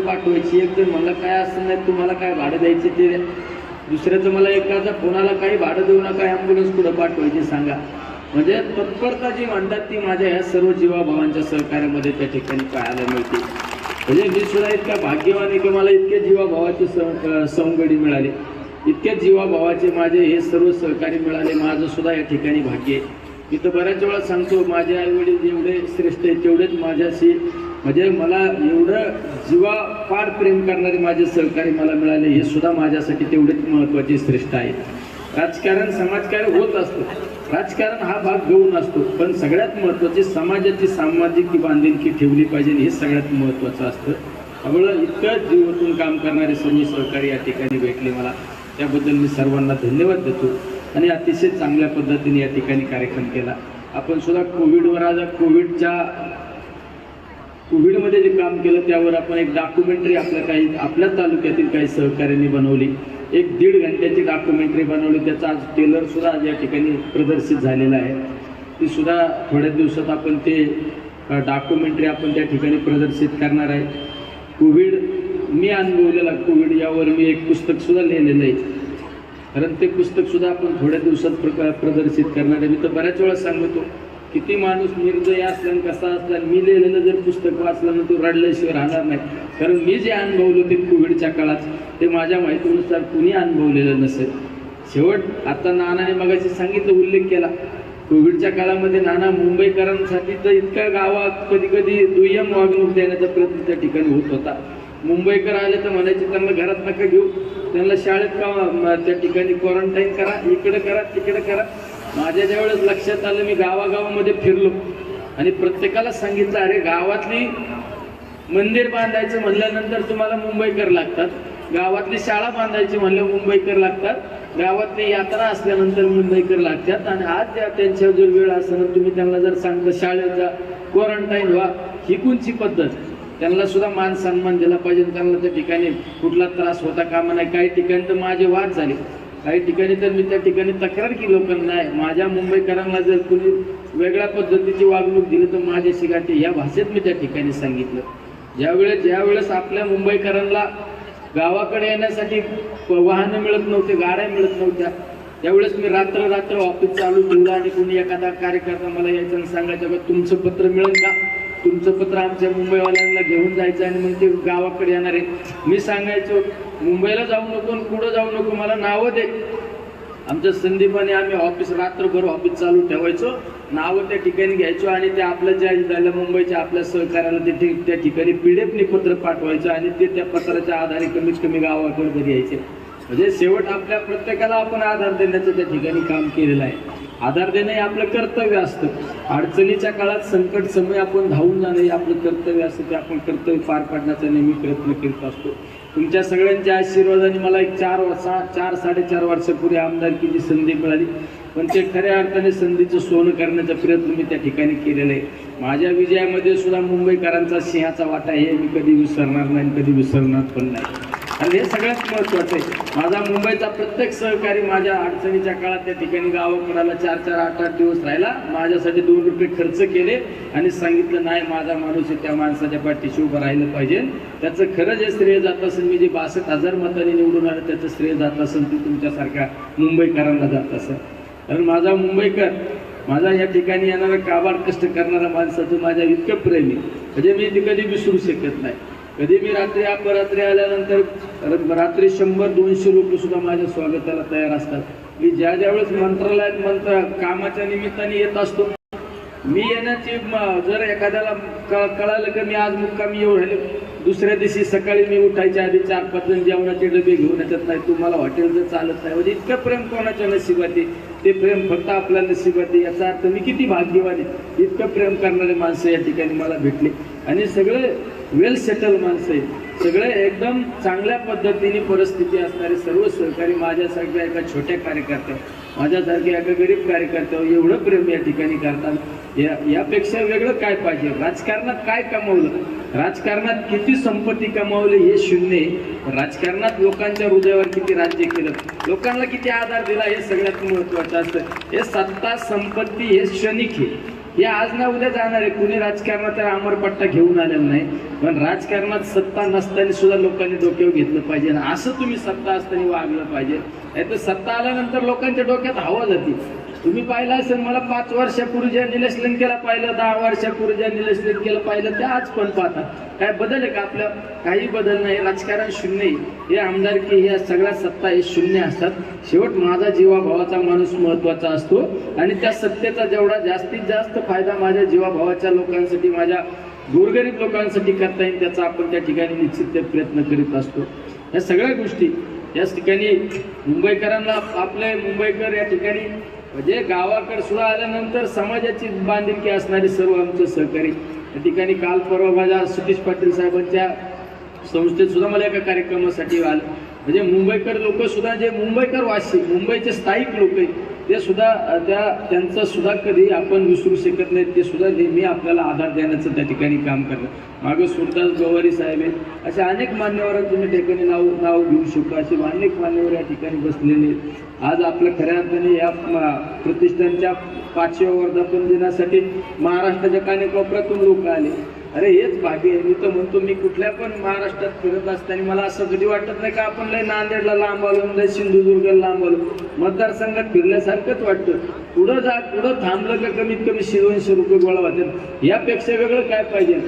पाठवायची एक जण म्हणलं काय असं नाही तुम्हाला काय भाडं द्यायचे ते? द्या. दुसऱ्याचं मला एकाचा कोणाला काही भाडं देऊ नका ॲम्ब्युलन्स पुढं पाठवायची सांगा. म्हणजे तत्परता जी म्हणतात ती माझ्या ह्या सर्व जीवाभावांच्या सहकार्यामध्ये त्या ठिकाणी पाहायला मिळते. म्हणजे मी सुद्धा इतका भाग्यवान आहे की मला इतक्या जीवाभावाची सवंगडी मिळाली. इतक्या जीवाभावाचे माझे हे सर्व सहकारी मिळाले. माझं सुद्धा या ठिकाणी भाग्य आहे. मी तर बऱ्याच वेळा सांगतो माझे आईवडील जेवढे श्रेष्ठ आहेत तेवढेच माझ्याशी म्हणजे मला एवढं जीवा फार प्रेम करणारे माझे सहकारी मला मिळाले हे सुद्धा माझ्यासाठी तेवढेच महत्त्वाचे श्रेष्ठ आहे. राजकारण समाजकारण होत असतं. राजकारण हा भाग घेऊन असतो पण सगळ्यात महत्त्वाची समाजाची सामाजिक बांधिलकी ठेवली पाहिजे हे सगळ्यात महत्त्वाचं असतं. त्यामुळं इतकं जीवातून काम करणारे सर्व सहकारी या ठिकाणी भेटले मला. त्याबद्दल मी सर्वांना धन्यवाद देतो आणि अतिशय चांगल्या पद्धतीने या ठिकाणी कार्यक्रम केला. आपण सुद्धा कोविडवर आज कोविडच्या कोविडमध्ये जे काम केलं त्यावर आपण एक डॉक्युमेंटरी आपल्या काही आपल्या तालुक्यातील काही सहकार्यांनी बनवली. एक दीड घंट्याची डॉक्युमेंटरी बनवली. त्याचा आज टेलरसुद्धा आज या ठिकाणी प्रदर्शित झालेला आहे. ती सुद्धा थोड्या दिवसात आपण ते डॉक्युमेंटरी आपण त्या ठिकाणी प्रदर्शित करणार आहे. कोविड मी अनुभवलेला कोविड यावर मी एक पुस्तकसुद्धा लिहिलेलं आहे कारण ते पुस्तकसुद्धा आपण थोड्या दिवसात प्रका प्रदर्शित करणार आहे. मी तर बऱ्याच वेळा सांगतो किती माणूस निर्दय असल्यानं आणि कसा असला मी लिहिलेलं जर पुस्तक वाचलं ना तो रडल्याशिवाय राहणार नाही. कारण मी जे अनुभवलं ते कोविडच्या काळात ते माझ्या माहितीनुसार कुणी अनुभवलेलं नसेल. शेवट आता नानाने मगाशी सांगितलं उल्लेख केला. कोविडच्या काळामध्ये नाना मुंबईकरांसाठी तर इतक्या गावात कधी कधी दुय्यम वागणूक देण्याचा प्रयत्न त्या ठिकाणी होत होता. मुंबईकर आले तर म्हणायचे त्यांना घरात नका घेऊ. त्यांना शाळेत का त्या ठिकाणी क्वारंटाईन करा. इकडं करा तिकडं करा. माझ्या ज्यावेळेस लक्षात आलं मी गावागावामध्ये फिरलो. आणि प्रत्येकाला सांगितलं अरे गावातली मंदिर बांधायचं म्हणल्यानंतर तुम्हाला मुंबईकर लागतात. गावातली शाळा बांधायची म्हणल्यावर मुंबईकर लागतात. गावातली यात्रा असल्यानंतर मुंबईकर लागतात. आणि आज त्या त्यांच्या जर वेळ असताना तुम्ही त्यांना जर सांगता शाळेत जा क्वारंटाईन व्हा. ही कोणची पद्धत? त्यांना सुद्धा मान सन्मान दिला पाहिजे. त्यांना त्या ठिकाणी कुठला त्रास होता कामा नाही. काही ठिकाणी तर माझे वाद झाले. काही ठिकाणी तर मी त्या ठिकाणी तक्रार की लोकांना नाही माझ्या मुंबईकरांना जर कुणी वेगळ्या पद्धतीची वागणूक दिली तर माझ्याशी गाठी या भाषेत मी त्या ठिकाणी सांगितलं. ज्यावेळेस ज्यावेळेस आपल्या मुंबईकरांना गावाकडे येण्यासाठी वाहनं मिळत नव्हते गाड्या मिळत नव्हत्या त्यावेळेस मी रात्र रात्र ऑफिस चालू ठेवलं आणि कोणी एखादा कार्यकर्ता मला यायचं सांगायचं का तुमचं पत्र मिळेल का? तुमचं पत्र आमच्या मुंबईवाल्यांना घेऊन जायचं आणि मग ते गावाकडे येणार आहे मी सांगायचो मुंबईला जाऊ नको आणि पुढं जाऊ नको मला नावं दे. आमच्या संदीपाने आम्ही ऑफिस रात्रभर ऑफिस चालू ठेवायचो. नावं त्या ठिकाणी घ्यायचो आणि ते आपलं ज्या झालं मुंबईच्या आपल्या सहकार्याला ते त्या ठिकाणी पीडीएफनी पत्र पाठवायचं आणि ते त्या पत्राच्या आधारे कमीत कमी गावाकडे घरी यायचे म्हणजे शेवट आपल्या प्रत्येकाला आपण आधार देण्याचं त्या ठिकाणी काम केलेलं आहे. आधार देणं हे आपलं कर्तव्य असतं. अडचणीच्या काळात संकट समय आपण धावून जाणं हे आपलं कर्तव्य असतं. ते आपण कर्तव्य पार पाडण्याचा नेहमी प्रयत्न करत असतो. तुमच्या सगळ्यांच्या आशीर्वादाने मला एक चार वर्षा चार साडेचार वर्षापूर्वी आमदारकीची संधी मिळाली. पण ते खऱ्या अर्थाने संधीचं सोनं करण्याचा प्रयत्न मी त्या ठिकाणी केलेला आहे. माझ्या विजयामध्ये सुद्धा मुंबईकरांचा सिंहाचा वाटा हे मी कधी विसरणार नाही कधी विसरणार पण नाही. आणि हे सगळ्यात महत्त्वाचं आहे. माझा मुंबईचा प्रत्येक सहकारी माझ्या अडचणीच्या काळात त्या ठिकाणी गावाकडे चार चार आठ आठ दिवस राहिला. माझ्यासाठी दोन रुपये खर्च केले आणि सांगितलं नाही माझा माणूस आहे त्या माणसाच्या पाठीशी उभं राहिलं पाहिजे. त्याचं खरं जे श्रेय जात असेल मी जे बासष्ट हजार मताने निवडून आलं त्याचं श्रेय जात असेल ते तुमच्यासारख्या मुंबईकरांना जात असेल. कारण माझा मुंबईकर माझा या ठिकाणी येणारा काबाड कष्ट करणारा माणसाचं माझ्या इतकं प्रेम. आहे म्हणजे मी ते कधी विसरू शकत नाही. कधी मी रात्री अपरात्री आल्यानंतर रात्री शंभर दोनशे लोक सुद्धा माझ्या स्वागताला तयार असतात. मी ज्या ज्यावेळेस मंत्रालयात मंत्र कामाच्या निमित्ताने येत असतो मी येण्याची म- जर एखाद्याला क- कळालं की मी आज मुक्कामी येऊ राहिले दुसऱ्या दिवशी सकाळी मी उठायच्या आधी चार पाच जण जेवणाचे डबे घेऊन येतात. नाही तुम्हाला हॉटेलचं चालत नाही म्हणजे इतकं प्रेम कोणाच्या नशिबात ते प्रेम फक्त आपल्या नशिबात आहे. याचा अर्थ मी किती भाग्यवान आहे. इतकं प्रेम करणारे माणसं या ठिकाणी मला भेटले. आणि सगळे वेल सेटल माणसं आहे सगळे एकदम चांगल्या पद्धतीने परिस्थिती असणारे सर्व सहकारी माझ्यासारख्या एका छोट्या कार्यकर्त्या माझ्यासारख्या एका गरीब कार्यकर्त्यावर एवढं प्रेम या ठिकाणी करतात. या यापेक्षा वेगळं काय पाहिजे? राजकारणात काय कमावलं? राजकारणात किती संपत्ती कमावली हे शून्य राजकारणात लोकांच्या हृदयावर किती राज्य केलं? लोकांना किती आधार दिला हे सगळ्यात महत्वाचं असतं. हे सत्ता संपत्ती हे क्षणिक आहे. हे आज ना उद्या जाणार आहे. कुणी राजकारणात तर अमरपट्टा घेऊन आलेला नाही. पण राजकारणात सत्ता नसताना सुद्धा लोकांनी डोक्यावर घेतलं पाहिजे. आणि असं तुम्ही सत्ता असताना वागलं पाहिजे. नाही तर सत्ता आल्यानंतर लोकांच्या डोक्यात हवा जाते. तुम्ही पाहिलं असेल मला पाच वर्षापूर्वी ज्या निलेश लंकेला पाहिलं दहा वर्षापूर्वी ज्या निलेश लंकेला पाहिलं ते आज पण पाहतात. काय बदल आहे का आपल्या काही बदल नाही राजकारण शून्य हे आमदारकी ह्या सगळ्या सत्ता हे शून्य असतात. शेवट माझा जीवाभावाचा माणूस महत्त्वाचा असतो. आणि त्या सत्तेचा जेवढा जास्तीत जास्त फायदा माझ्या जीवाभावाच्या लोकांसाठी माझ्या गोरगरीब लोकांसाठी करता येईल त्याचा आपण त्या ठिकाणी निश्चित प्रयत्न करीत असतो. या सगळ्या गोष्टी याच ठिकाणी मुंबईकरांना आपले मुंबईकर या ठिकाणी म्हणजे गावाकडे सुद्धा आल्यानंतर समाजाची बांधिलकी असणारे सर्व आमचं सहकारी या ठिकाणी काल परवा माझ्या सतीश पाटील साहेबांच्या संस्थेत सुद्धा मला एका कार्यक्रमासाठी आलं. म्हणजे मुंबईकर लोक सुद्धा जे मुंबईकर वासी मुंबईचे स्थायिक लोक आहेत ते सुद्धा त्या त्यांचं सुद्धा कधी आपण विसरू शकत नाहीत ते सुद्धा नेहमी आपल्याला आधार देण्याचं त्या ठिकाणी काम करतात. मागं सुरदास गवारी साहेब आहेत. असे अनेक मान्यवरांचं तुम्ही ठिकाणी नाव नाव घेऊ शकतो. असे अनेक मान्यवर या ठिकाणी बसलेले आहेत. आज आपल्या खऱ्या अर्थाने या प्रतिष्ठानच्या पाचव्या वर्धापन दिनासाठी महाराष्ट्राच्या कानेकोपऱ्यातून लोक आले. अरे हेच भाग्य आहे. मी तर म्हणतो मी कुठल्या पण महाराष्ट्रात फिरत असताना मला असं कधी वाटत नाही का आपण लय नांदेडला लांब आलो लय सिंधुदुर्गला लांब आलो. मतदारसंघात फिरल्यासारखंच वाटतं. पुढं जा पुढं थांबलं का कमीत कमी दोनशे रुपये गोळा वाटेल. यापेक्षा वेगळं काय पाहिजे?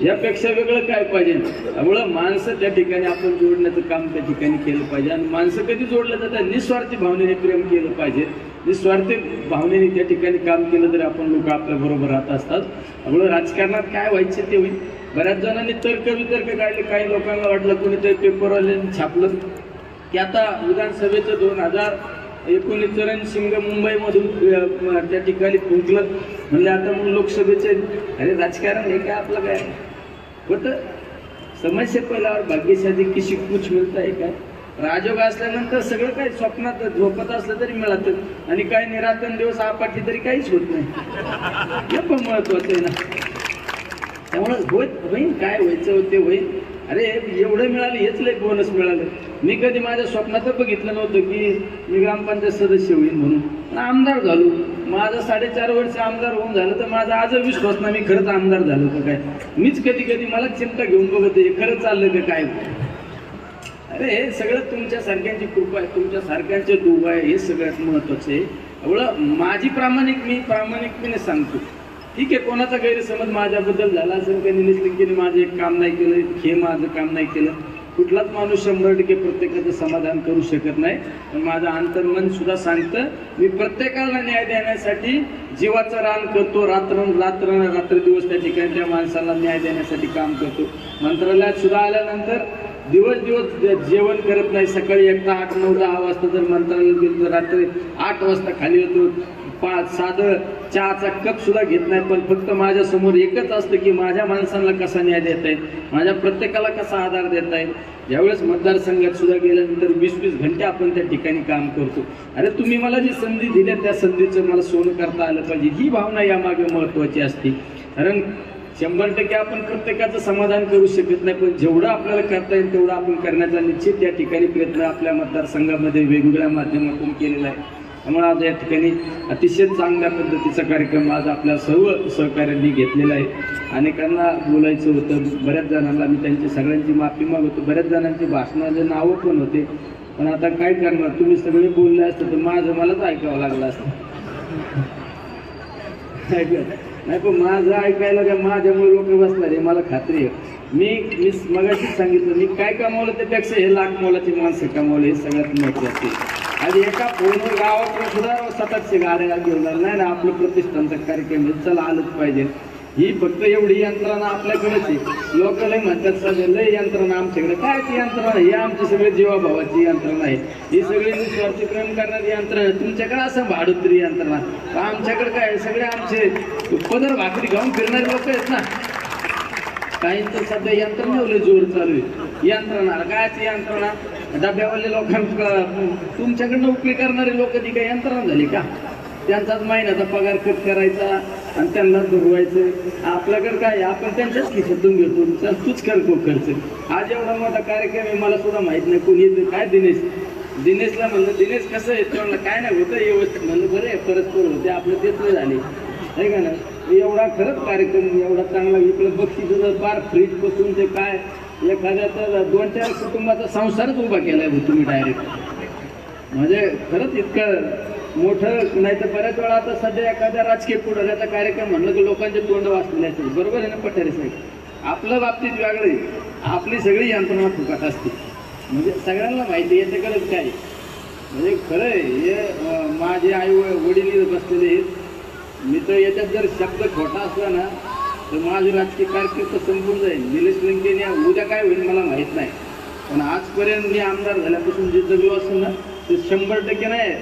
यापेक्षा वेगळं काय पाहिजे? त्यामुळं माणसं त्या ठिकाणी आपण जोडण्याचं काम त्या ठिकाणी केलं पाहिजे. आणि माणसं कधी जोडलं जातात? निस्वार्थी भावनेने प्रेम केलं पाहिजे. निस्वार्थी भावनेने त्या ठिकाणी काम केलं तरी आपण लोक आपल्या बरोबर राहत असतात. त्यामुळं राजकारणात काय व्हायचे ते होईल. बऱ्याच जणांनी तर्क वितर्क काढले. काही लोकांना वाटलं कोणीतरी पेपरवाले छापलं. की आता विधानसभेचं दोन हजार एकोणीस रणशिंग मुंबईमधून त्या ठिकाणी फुंकलं. म्हणजे आता मग लोकसभेचे अरे राजकारण हे काय आपलं काय? होतं. समस्या पहिल्यावर भाग्यशाली किशी कुछ मिळत आहे काय? राजोग असल्यानंतर सगळं काही स्वप्नात झोपत असलं तरी मिळतं. आणि काही निरातन दिवस आपटली तरी काहीच होत नाही. हे पण महत्वाचं आहे ना. त्यामुळे होत होईन काय व्हायचं होते होईन. अरे एवढं मिळालं हेच लय बोनस मिळालं. मी कधी माझ्या स्वप्नातच बघितलं नव्हतं की मी ग्रामपंचायत सदस्य होईन म्हणून. पण आमदार झालो. माझं साडेचार वर्ष आमदार होऊन झालं तर माझा आज विश्वास ना मी खरंच आमदार झालो का काय? मीच कधी कधी मला चिंता घेऊन बघत आहे, खरं चाललं का काय? अरे हे सगळं तुमच्या सारख्यांची कृपा आहे तुमच्या सारख्यांचे दुवा आहे हे सगळ्यात महत्वाचं आहे. एवढं माझी प्रामाणिक मी प्रामाणिकपणे सांगतो. ठीक आहे कोणाचा गैरसमज माझ्याबद्दल झाला असेल का निलेश लिंकेने माझं एक काम नाही केलं हे माझं काम नाही केलं. कुठलाच माणूस शंभर टक्के प्रत्येकाचं समाधान करू शकत नाही. पण माझं अंतर्मन सुद्धा सांगतं मी प्रत्येकाला न्याय देण्यासाठी जीवाचं रान करतो रात्र रात्र रात्र दिवस त्या ठिकाणी त्या माणसाला न्याय देण्यासाठी काम करतो. मंत्रालयात सुद्धा आल्यानंतर दिवस दिवस जेवण करत नाही सकाळी एकदा आठ नऊ दहा वाजता जर मंत्रालयात गेलो तर रात्री आठ वाजता खाली येतो. पाच साधं चहाचा कप सुद्धा घेत नाही पण फक्त माझ्यासमोर एकच असतं की माझ्या माणसांना कसा न्याय देता येईल? माझ्या प्रत्येकाला कसा आधार देता येईल? ज्यावेळेस मतदारसंघात सुद्धा गेल्यानंतर वीस वीस घंटे आपण त्या ठिकाणी काम करतो. अरे तुम्ही मला जी संधी दिल्या त्या संधीचं मला सोनं करता आलं पाहिजे. ही भावना यामागे महत्त्वाची असते. कारण शंभर टक्के आपण प्रत्येकाचं समाधान करू शकत नाही पण जेवढं आपल्याला करता येईल तेवढं आपण करण्याचा निश्चित त्या ठिकाणी प्रयत्न आपल्या मतदारसंघामध्ये वेगवेगळ्या माध्यमातून केलेला आहे. त्यामुळे आज या ठिकाणी अतिशय चांगल्या पद्धतीचा कार्यक्रम आज आपल्या सर्व सहकाऱ्यांनी घेतलेला आहे. अनेकांना बोलायचं होतं बऱ्याच जणांना मी त्यांची सगळ्यांची माफी मागवतो बऱ्याच जणांची भाषणाचे नावं पण होते. पण आता काय करणार? तुम्ही सगळे बोलले असतं तर माझं मलाच ऐकावं लागलं असतं. ऐकलं? नाही पण माझं ऐकायला काय माझ्यामुळे लोक बसणार आहे मला खात्री आहे. मी मी मगाशीच सांगितलं मी काय कमावलं त्यापेक्षा हे लाख मोलाची माणसं कमावले हे सगळ्यात महत्त्वाचे आणि एका फोनवर गावातून सुद्धा सततचे गाड्या घेऊन नाही ना आपलं प्रतिष्ठानचा कार्यक्रम चला आलंच पाहिजे. ही फक्त एवढी यंत्रणा आपल्याकडेच आहे. लोक लय म्हणतात सगळे लय यंत्रणा आमच्याकडे. काय ती यंत्रणा? ही आमची सगळी जीवाभावाची यंत्रणा आहे. ही सगळी निस्वार्थी प्रेम करणारी यंत्रणा तुमच्याकडे असं भाडोत्री यंत्रणा. आमच्याकडे काय आहे? सगळे आमचे पदर भाकरी खाऊन फिरणारे लोक आहेत ना. काही तर सध्या यंत्रणेवले जोर चालू आहे. यंत्रणा. काय ती यंत्रणा? डब्यावाले लोकांना तुमच्याकडे नोकरी करणारे लोक ती काय यंत्रणा झाली का? त्यांचाच महिन्याचा पगार कट करायचा. आणि त्यांना दुरवायचं. आपल्याकडे काय आहे? आपण त्यांच्याच खिशातून घेतो. चल तूच कर को खर्च आज एवढा मोठा कार्यक्रम आहे मला सुद्धा माहीत नाही कोणी काय दिनेश? दिनेशला म्हणलं दिनेश कसं आहे? म्हणलं काय नाही होतं व्यवस्थित. म्हणलं बरं आहे परस्पर होते आपलं तेच झाले. आहे का ना एवढा खरंच कार्यक्रम एवढा चांगला इकडं बक्षीस फार फ्रीज बसून ते काय? एखाद्याचा दोन चार कुटुंबाचा संसारच उभा केला आहे तुम्ही डायरेक्ट म्हणजे खरंच इतकं मोठं नाही तर बऱ्याच वेळा आता सध्या एखाद्या राजकीय पुढाऱ्याचा कार्यक्रम म्हणलं की लोकांचे तोंड वाचलेले असतील. बरोबर आहे ना पठारे साहेब? आपलं बाबतीत वेगळे आपली सगळी यंत्रणा फुकट असते. म्हणजे सगळ्यांना माहिती आहे याच्याकडेच काय म्हणजे खरं आहे हे माझे आई वडील बसलेले आहेत. मी तर याच्यात जर शब्द खोटा असला ना तर माझी राजकीय कारकीर्द संपून जाईल. निलेश लंकेने उद्या काय होईल मला माहीत नाही. पण आजपर्यंत मी आमदार झाल्यापासून जे जगलो असेल ना ते शंभर टक्के नाही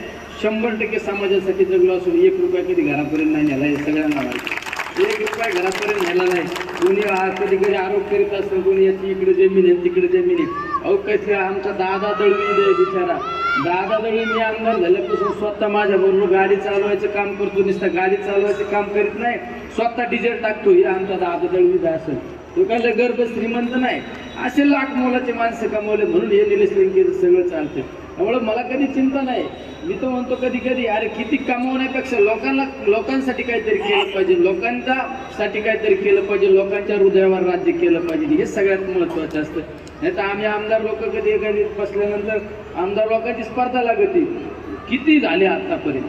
शंभर टक्के समाजासाठी जगलो असून एक रुपया कधी घरापर्यंत नाही नेला हे सगळ्यांना माहिती एक रुपया घरापर्यंत नेला नाही. कोणी कधी कधी आरोप करीत असतं कोणी याची इकडे जमीन आहे तिकडे जमीन आहे. अहो कसं आमचा दादा दळवी दे बिचारा. दादा दळवी मी आमदार झाल्यापासून स्वतः माझ्या बरोबर गाडी चालवायचं काम करतो नुसतं गाडी चालवायचं काम करीत नाही. स्वतः डिझेल टाकतो हे आमचा दादा दळवी दे असेल तो काय गर्भ श्रीमंत नाही. असे लाख मोलाचे माणसं कमवले म्हणून हे निलेश लंकेचं सगळं चालतं. त्यामुळं मला कधी चिंता नाही. मी तर म्हणतो कधी कधी अरे किती कमवण्यापेक्षा लोकांना लोकांसाठी काहीतरी केलं पाहिजे. लोकांच्या साठी काहीतरी केलं पाहिजे. लोकांच्या हृदयावर राज्य केलं पाहिजे. हे सगळ्यात महत्वाचं असतं. नाही तर आम्ही आमदार लोक कधी एखादी बसल्यानंतर आमदार लोकांची स्पर्धा लागते किती झाले आतापर्यंत?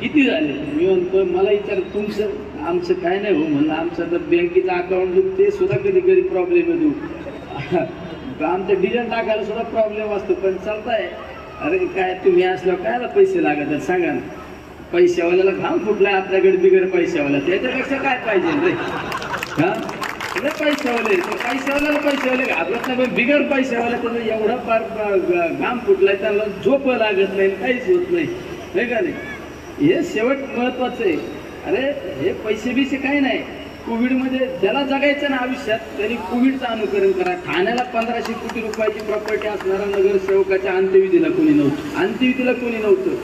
किती झाले? मी म्हणतो मला विचार तुमचं आमचं काय नाही हो म्हणलं. आमचं तर बँकेचं अकाउंट ते सुद्धा कधी कधी प्रॉब्लेम येतो. आमचं डिझेल टाकायला सुद्धा प्रॉब्लेम असतो पण चालताय. अरे काय तुम्ही असल्यावर कायला पैसे लागत आहेत सांगा ना. पैशावाल्याला घाम फुटलाय आपल्याकडे बिगर पैशावाला. त्याच्यापेक्षा काय पाहिजे रे? हा? पैशावाले तर पैशावाल्याला पैशावाले घाबरत नाही पण बिगर पैशावाला त्याला एवढा फार घाम फुटलाय त्याला झोप लागत नाही काहीच होत नाही. नाही का नाही? हे शेवट महत्वाचं आहे. अरे हे पैसे बिसे काही नाही. कोविडमध्ये ज्याला जगायचं ना आयुष्यात त्यांनी कोविडचं अनुकरण करा. ठाण्याला पंधराशे कोटी रुपयाची प्रॉपर्टी असणारा नगरसेवकाच्या अंत्यविधीला कोणी नव्हतं. अंत्यविधीला कोणी नव्हतं.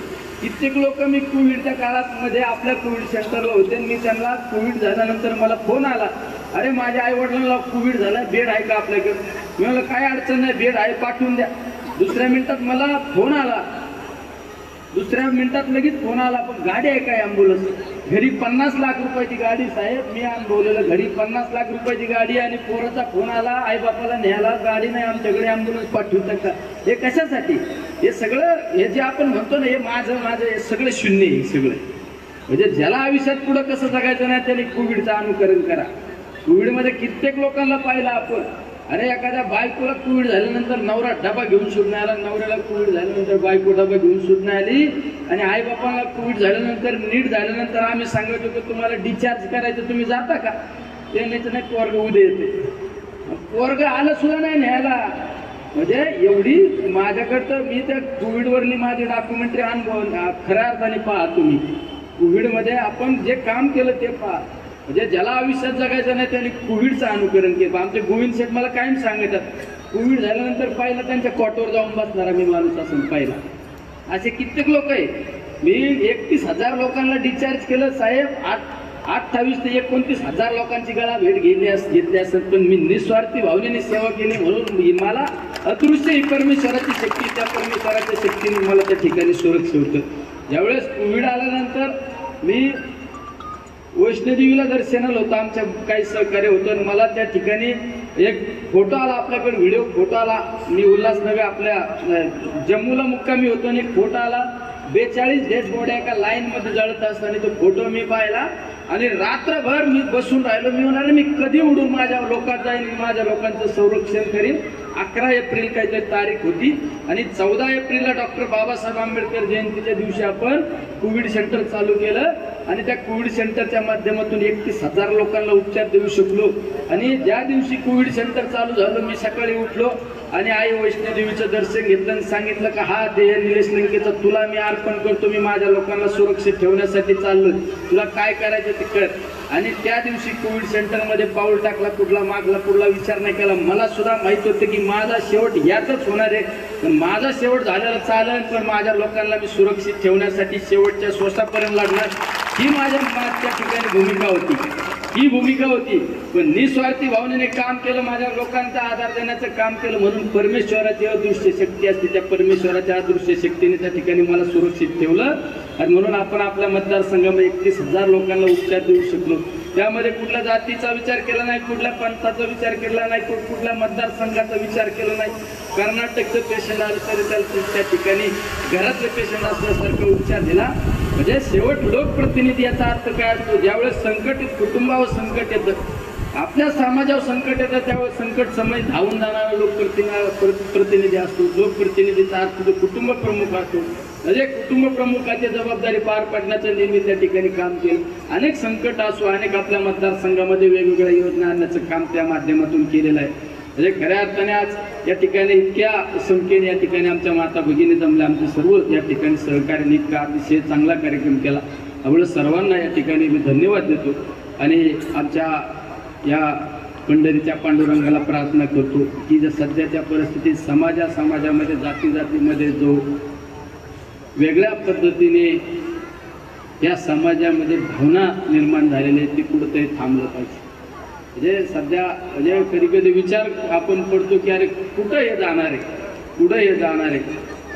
कित्येक लोक मी कोविडच्या काळात मध्ये आपल्या कोविड सेंटरला होते. आणि मी त्यांना कोविड झाल्यानंतर मला फोन आला. अरे माझ्या आई वडिलांना कोविड झाला बेड आहे का आपल्याकडे? मी म्हणलं काय अडचण नाही बेड आहे पाठवून द्या. दुसऱ्या मिनिटात मला फोन आला. दुसऱ्या मिनिटात लगेच फोन आला पण गाडी आहे काय अँब्युलन्स घरी पन्नास लाख रुपयाची गाडी साहेब. मी अनुभवलेलं घरी पन्नास लाख रुपयाची गाडी आणि पोराचा फोन आला आई बापाला न्यायला गाडी नाही आमच्याकडे अँब्युलन्स पाठवू का? हे कशासाठी? हे सगळं हे जे आपण म्हणतो ना हे माझं माझं हे सगळं शून्य हे सगळं. म्हणजे ज्याला आयुष्यात पुढं कसं जगायचं नाही त्याने कोविडचं अनुकरण करा. कोविडमध्ये कित्येक लोकांना पाहिलं आपण. अरे एखाद्या बायकोला कोविड झाल्यानंतर नवरा डबा घेऊन सुटून आला नवऱ्याला कोविड झाल्यानंतर बायको डबा घेऊन सुटून आली आणि आई बापाला कोविड झाल्यानंतर नीट झाल्यानंतर आम्ही सांगत होतो तुम्हाला डिस्चार्ज करायचं तुम्ही जाता का? ते नाही तर नाही पोरग उद्या येते. पोरग आलं सुद्धा नाही न्यायला. म्हणजे एवढी माझ्याकडे तर मी त्या कोविडवरली माझी डॉक्युमेंटरी अनुभव खऱ्या अर्थाने पहा तुम्ही. कोविडमध्ये आपण जे काम केलं ते पहा. म्हणजे ज्याला आयुष्यात जगायचं नाही त्यांनी कोविडचं अनुकरण केलं. आमचे गोविंद शेठ मला कायम सांगतात कोविड झाल्यानंतर पाहिलं त्यांच्या कॉटवर जाऊन बसणारा मी माणूस असून पाहिला. असे कित्येक लोक आहे मी एकतीस हजार लोकांना डिस्चार्ज केलं साहेब. आठ अठ्ठावीस ते एकोणतीस हजार लोकांची गळा भेट घेतली अस घेतली असत पण मी निस्वार्थी भावनेने सेवा केली म्हणून मी- मला अदृश्य ही परमेश्वराची शक्ती त्या परमेश्वराच्या शक्तीने मला त्या ठिकाणी सुरक्षित होतं. ज्यावेळेस कोविड आल्यानंतर मी वैष्णोदेवीला दर्शनाला होतं आमच्या काही सहकार्य होतं आणि मला त्या ठिकाणी एक फोटो आला आपल्याकडे व्हिडिओ फोटो आला. मी उल्हास नव्हे आपल्या जम्मूला मुक्कामी होतो आणि एक फोटो आला. बेचाळीस डेड बॉड्या एका लाईनमध्ये जळत असताना तो फोटो मी पाहिला. आणि रात्रभर मी बसून राहिलो. मी म्हणाले मी कधी उडून माझ्या लोकात जाईन माझ्या लोकांचं संरक्षण करीन? अकरा एप्रिल काहीतरी तारीख होती. आणि चौदा एप्रिलला डॉक्टर बाबासाहेब आंबेडकर जयंतीच्या दिवशी आपण कोविड सेंटर चालू केलं. आणि त्या कोविड सेंटरच्या माध्यमातून एकतीस हजार लोकांना उपचार देऊ शकलो. आणि ज्या दिवशी कोविड सेंटर चालू झालं मी सकाळी उठलो आणि आई वैष्णोदेवीचं दर्शन घेतलं आणि सांगितलं का हा देह निलेश लंकेचा तुला मी अर्पण करतो. मी माझ्या लोकांना सुरक्षित ठेवण्यासाठी चाललो तुला काय करायचं ते कर आणि त्या दिवशी कोविड सेंटरमध्ये पाऊल टाकला कुठला मागला कुठला विचार नाही केला. मला सुद्धा माहीत होतं की माझा शेवट यातच होणार आहे. पण माझा शेवट झालेला चालेल पण माझ्या लोकांना मी सुरक्षित ठेवण्यासाठी शेवटच्या श्वासापर्यंत लागणार. ही माझ्या मागच्या ठिकाणी भूमिका होती. ही भूमिका होती. पण निस्वार्थी भावनेने काम केलं माझ्या लोकांचा आधार देण्याचं काम केलं म्हणून परमेश्वराची अदृश्य शक्ती असते. त्या परमेश्वराच्या अदृश्य शक्तीने त्या ठिकाणी मला सुरक्षित ठेवलं. आणि म्हणून आपण आपल्या मतदारसंघामध्ये एकतीस हजार लोकांना उपचार देऊ शकलो. त्यामध्ये कुठल्या जातीचा विचार केला नाही कुठल्या पंथाचा विचार केला नाही कुठ- कुठल्या मतदारसंघाचा विचार केला नाही. कर्नाटकचं पेशंट आलं तरी त्या ठिकाणी घरातले पेशंट असल्यासारखं उपचार दिला. म्हणजे शेवट लोकप्रतिनिधी याचा अर्थ काय असतो? ज्यावेळेस संकट कुटुंबावर संकट येतं आपल्या समाजावर संकट येतं त्यावेळेस संकट समय धावून जाणारा लोकप्रतिनिधी प्रतिनिधी असतो. लोकप्रतिनिधीचा अर्थ तो कुटुंब प्रमुख असतो. म्हणजे कुटुंब प्रमुखाची जबाबदारी पार पाडण्याचं नेहमी त्या ठिकाणी काम केलं. अनेक संकट असो अनेक आपल्या मतदारसंघामध्ये वेगवेगळ्या योजना आणण्याचं काम त्या माध्यमातून केलेलं आहे. म्हणजे खऱ्या अर्थाने आज या ठिकाणी इतक्या संख्येने या ठिकाणी आमच्या माता भगिनी जमल्या. आमचे सर्व या ठिकाणी सहकार्याने इतका अतिशय चांगला कार्यक्रम केला. त्यामुळे सर्वांना या ठिकाणी मी धन्यवाद देतो आणि आमच्या या पंढरीच्या पांडुरंगाला प्रार्थना करतो की जर सध्याच्या परिस्थितीत समाजा समाजामध्ये जाती जातीमध्ये जो वेगळ्या पद्धतीने या समाजामध्ये भावना निर्माण झालेली आहे ती कुठंतरी थांबलं पाहिजे. म्हणजे सध्या म्हणजे कधी कधी विचार आपण पडतो की अरे कुठं हे जाणार आहे? कुठं हे जाणार आहे?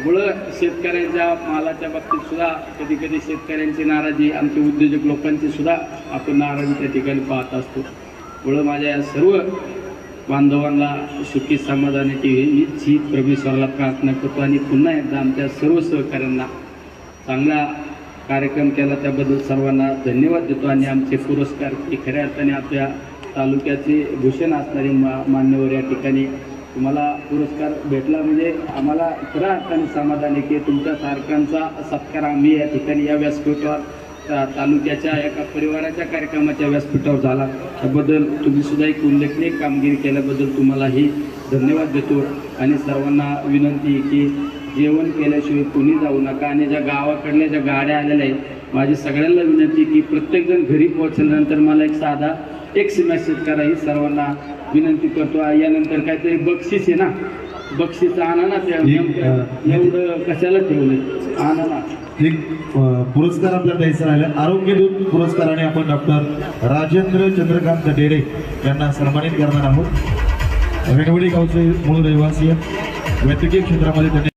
मुळं शेतकऱ्यांच्या मालाच्या बाबतीत सुद्धा कधी कधी शेतकऱ्यांची नाराजी आमचे उद्योजक लोकांची सुद्धा आपण नाराजी त्या ठिकाणी पाहत असतो. मुळं माझ्या या सर्व बांधवांना सुखी समाधानाची हीच ही परमेश्वराला प्रार्थना करतो आणि पुन्हा एकदा आमच्या सर्व सहकाऱ्यांना चांगला कार्यक्रम केला त्याबद्दल सर्वांना धन्यवाद देतो आणि आमचे पुरस्कार हे खऱ्या अर्थाने आपल्या तालुक्याचे भूषण असणारे मा मान्यवर या ठिकाणी तुम्हाला पुरस्कार भेटला. म्हणजे आम्हाला खऱ्या अर्थाने समाधान आहे की तुमच्या सारख्यांचा सत्कार आम्ही या ठिकाणी या व्यासपीठावर तालुक्याच्या एका परिवाराच्या कार्यक्रमाच्या व्यासपीठावर झाला. त्याबद्दल तुम्ही सुद्धा एक उल्लेखनीय कामगिरी केल्याबद्दल तुम्हालाही धन्यवाद देतो आणि सर्वांना विनंती आहे की जेवण केल्याशिवाय कोणी जाऊ नका आणि ज्या गावाकडल्या ज्या गाड्या आलेल्या आहेत माझी सगळ्यांना विनंती की प्रत्येकजण घरी पोहोचल्यानंतर मला एक साधा टेक्स्ट मेसेज करा ही सर्वांना विनंती करतो. यानंतर काहीतरी बक्षीस आहे ना? बक्षीस आणा ना त्या एवढं कशाला ठेवलं आणा ना एक पुरस्कार आपल्याला द्यायचा राहिला. आरोग्य दूत पुरस्काराने आपण डॉक्टर राजेंद्र चंद्रकांत डेरे यांना सन्मानित करणार आहोत. रेणवडी गावचे मूळ रहिवासी आहेत. वैद्यकीय क्षेत्रामध्ये त्यांनी